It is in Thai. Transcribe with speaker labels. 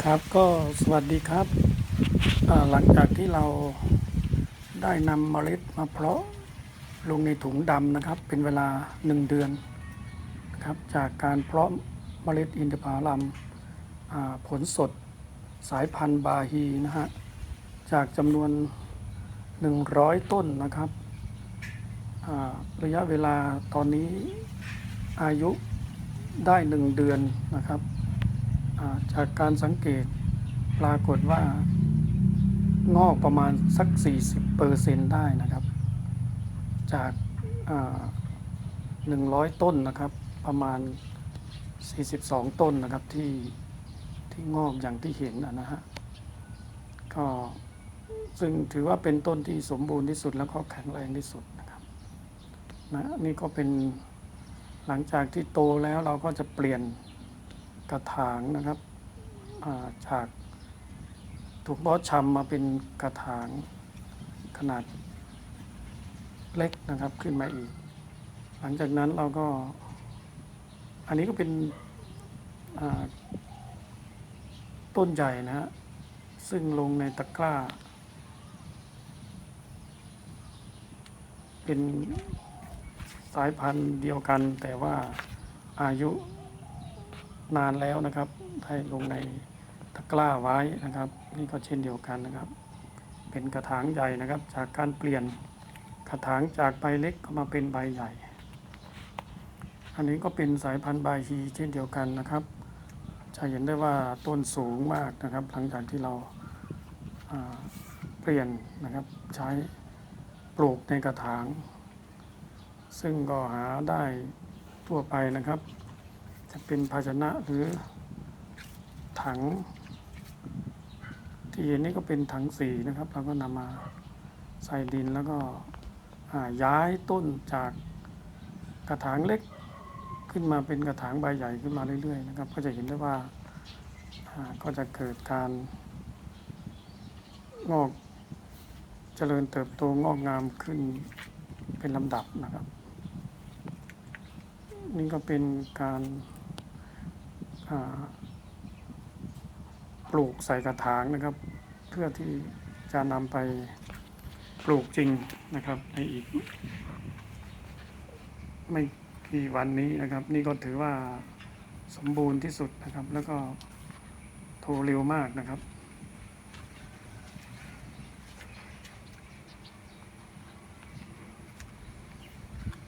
Speaker 1: ครับก็สวัสดีครับ หลังจากที่เราได้นำเมล็ดมาเพาะลงในถุงดำนะครับ เป็นเวลาหนึ่งเดือนครับจากการเพาะเมล็ดอินทผลัมผลสดสายพันธุ์บาฮีนะฮะจากจำนวน 100 ต้นนะครับระยะเวลาตอนนี้อายุได้หนึ่งเดือนนะครับ จากการสังเกตปรากฏว่างอกประมาณสัก 40เปอร์เซนได้นะครับ จากอ่า100 ต้นนะครับประมาณ 42 ต้นนะครับที่ที่งอกอย่างที่เห็นนะนะฮะก็ซึ่งถือว่าเป็นต้นที่สมบูรณ์ที่สุดแล้วก็แข็งแรงที่สุดนะครับนะนี่ก็เป็นหลังจากที่โตแล้วเราก็จะเปลี่ยน กระถางนะครับาจากถูกบอสชำมาเป็นกระถางขนาดเล็กนะครับขึ้นมาอีก หลังจากนั้นเราก็ อันนี้ก็เป็นต้นใหญ่นะฮะซึ่งลงในตะกร้า เป็นสายพันธุ์เดียวกันแต่ว่าอายุ นานแล้วนะครับได้ลงในตะกร้าไว้นะครับ นี่ก็เช่นเดียวกันนะครับ เป็นกระถางใหญ่นะครับ จากการเปลี่ยนกระถางจากใบเล็กก็มาเป็นใบใหญ่ อันนี้ก็เป็นสายพันธุ์ใบฮีเช่นเดียวกันนะครับ จะเห็นได้ว่าต้นสูงมากนะครับ หลังจากที่เราาเปลี่ยนนะครับใช้ปลูกในกระถาง ซึ่งก็หาได้ทั่วไปนะครับ จะเป็นภาชนะหรือถัง ที่เห็นนี่ก็เป็นถังสีนะครับเราก็นำมาใส่ดินแล้วก็ย้ายต้นจากกระถางเล็กขึ้นมาเป็นกระถางใบใหญ่ขึ้นมาเรื่อยๆนะครับ ก็จะเห็นได้ว่าก็จะเกิดการงอกเจริญเติบโตงอกงามขึ้นเป็นลำดับนะครับ นี่ก็เป็นการ ปลูกใส่กระถางนะครับ เพื่อที่จะนำไปปลูกจริงนะครับ ในอีก ไม่กี่วันนี้นะครับ นี่ก็ถือว่าสมบูรณ์ที่สุดนะครับ แล้วก็โทรเร็วมากนะครับ